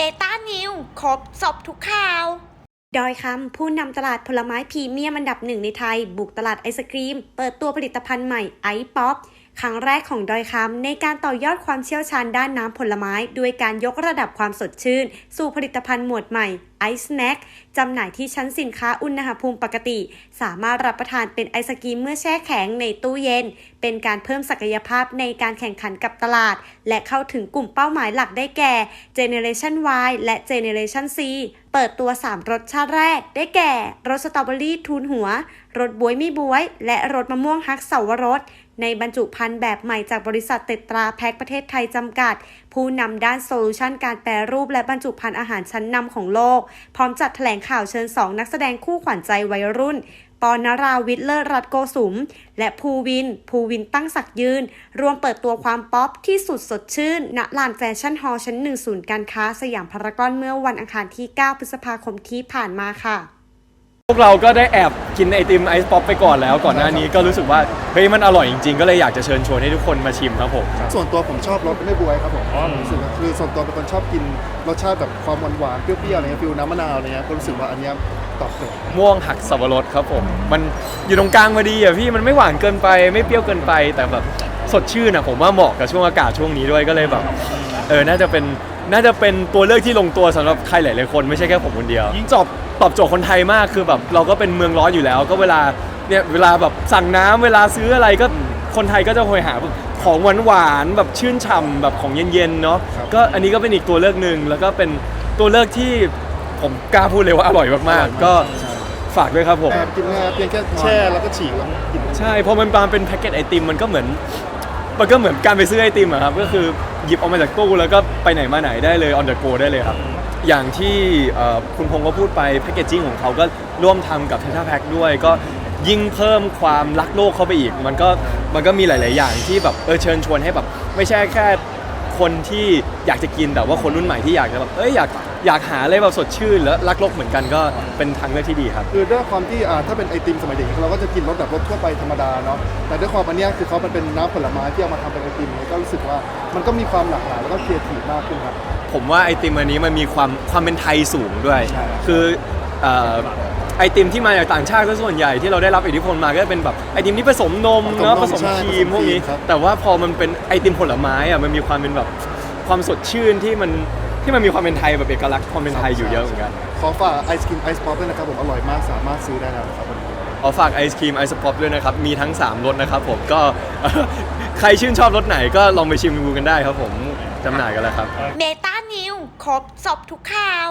Data New ครบสบทุกข่าว ดอยคำผู้นำตลาดผลไม้พรีเมียมอันดับหนึ่งในไทย บุกตลาดไอศครีม เปิดตัวผลิตภัณฑ์ใหม่ไอป๊อปครั้งแรกของดอยคำในการต่อยอดความเชี่ยวชาญด้านน้ำผลไม้ ด้วยการยกระดับความสดชื่น สู่ผลิตภัณฑ์หมวดใหม่ ไอสแน็คจำหน่ายที่ชั้นสินค้าอุณหภูมิปกติ สามารถรับประทานเป็นไอศกรีมเมื่อแช่แข็งในตู้เย็น เป็นการเพิ่มศักยภาพในการแข่งขันกับตลาด และเข้าถึงกลุ่มเป้าหมายหลักได้แก่ Generation Y และ Generation C เปิดตัว 3 รสชาติแรก ได้แก่ รสสตรอเบอรี่ทูนหัว รสบวยม่บวย และรสมะม่วงฮักเสาวรส ในบรรจุภัณฑ์แบบใหม่จากบริษัทเตตราแพ็คประเทศไทยจำกัด ผู้นำด้านโซลูชันการแปรรูปและบรรจุภัณฑ์อาหารชั้นนำของโลกพร้อมจัดแถลงข่าวเชิญ 2 นักแสดงคู่ขวัญใจวัยรุ่น ปอนราวิทย์เลิศรัตโกสุม และภูวิน ภูวินตั้งศักยืน รวมเปิดตัวความป๊อปที่สุดสดชื่น ณ ลานแฟชั่นฮอลล์ชั้นหนึ่งศูนย์การค้าสยามพารากอนเมื่อวันอังคารที่ 9 พฤษภาคมที่ผ่านมาค่ะ พวกเราก็ได้แอบกินไอติมไอซ์ป๊อปไปก่อนแล้ว ก่อนหน้านี้ก็รู้สึกว่าเฮ้ยมันอร่อยจริงๆ ก็เลยอยากจะเชิญชวนให้ทุกคนมาชิมครับผมส่วนตัวผมชอบรสไม่บวยครับผมรู้สึกว่าคือส่วนตัวเป็นคนชอบกินรสชาติแบบความหวานหวานๆเปรี้ยวๆอะไรเงี้ยฟิลน้ำมะนาวอะไรเงี้ยก็รู้สึกว่าอันเนี้ยตอบโจทย์ม่วงหักสับปะรดครับผม มันอยู่ตรงกลางพอดีอะพี่มันไม่หวานเกินไปไม่เปรี้ยวเกินไปแต่แบบสดชื่นอะผมว่าเหมาะกับช่วงอากาศช่วงนี้ด้วยก็เลยแบบเออน่าจะเป็น น่าจะเป็นตัวเลือกที่ลงตัวสำหรับใครหลายๆคนไม่ใช่แค่ผมคนเดียวยิ่งตอบตอบโจทย์คนไทยมากคือแบบเราก็เป็นเมืองร้อนอยู่แล้ว ก็เวลาเนี่ยเวลาแบบสั่งน้ำเวลาซื้ออะไรก็คนไทยก็จะคอยหาแบบของหวานๆแบบชื่นฉ่ำแบบของเย็นๆเนาะก็อันนี้ก็เป็นอีกตัวเลือกหนึ่งแล้วก็เป็นตัวเลือกที่ผมกล้าพูดเลยว่าอร่อยมากๆ ก็ฝากด้วยครับผม แอบกินง่ายเพียงแค่แช่แล้วก็ฉีกแล้วกิน ใช่พอมันมาเป็นแพ็กเกจไอติมมันก็เหมือน มันก็เหมือนการไปซื้อไอติมอะครับก็คือหยิบออกมาจากตู้แล้วก็ไปไหนมาไหนได้เลย on the go ได้เลยครับ อย่างที่เอ่อคุณพงศ์ก็พูดไปแพคเกจจิ้งของเขาก็ร่วมทำกับเท t าแพ็กด้วย ก็ยิ่งเพิ่มความรักโลกเข้าไปอีก มันก็มันก็มีหลาย ๆ อย่างที่แบบเออเชิญชวนให้แบบไม่ใช่แค่ คนที่อยากจะกินแต่ว่าคนรุ่นใหม่ที่อยากจะแบบเอ้ยอยากอยากหาอะไรแบบสดชื่นแล้วรักโลกเหมือนกันก็เป็นทางเลือกที่ดีครับ คือด้วยความที่อ่าถ้าเป็นไอติมสมัยเด็กเราก็จะกินรสแบบรสทั่วไปธรรมดาเนาะแต่ด้วยความอันเนี้ยคือเขามันเป็นน้ำผลไม้ที่เอามาทำเป็นไอติมเนี่ยก็รู้สึกว่ามันก็มีความหลากหลายแล้วก็ครีเอทีฟมากขึ้นครับ ผมว่าไอติมอันนี้มันมีความความเป็นไทยสูงด้วย ใช่คือเอ่อ ไอติมที่มาจากต่างชาติก็ส่วนใหญ่ที่เราได้รับอิทธิพลมาก็จะเป็นแบบไอติมที่ผสมนมเนาะผสมครีมพวกนี้แต่ว่าพอมันเป็นไอติมผลไม้อะมันมีความเป็นแบบความสดชื่นที่มันที่มันมีความเป็นไทยแบบเอกลักษณ์ความเป็นไทยอยู่เยอะเหมือนกัน ขอฝากไอศครีมไอซ์ป๊อปด้วยนะครับผมอร่อยมากสามารถซื้อได้แล้วนะครับวันนี้ขอฝากไอศครีมไอซ์ป๊อปด้วยนะครับ มีทั้ง 3รสนะครับผมก็ ใครชื่นชอบรสไหนก็ลองไปชิมดูกันได้ครับผมจำหน่ายกันแล้วครับเบต้านิวครบสอบทุกข่าว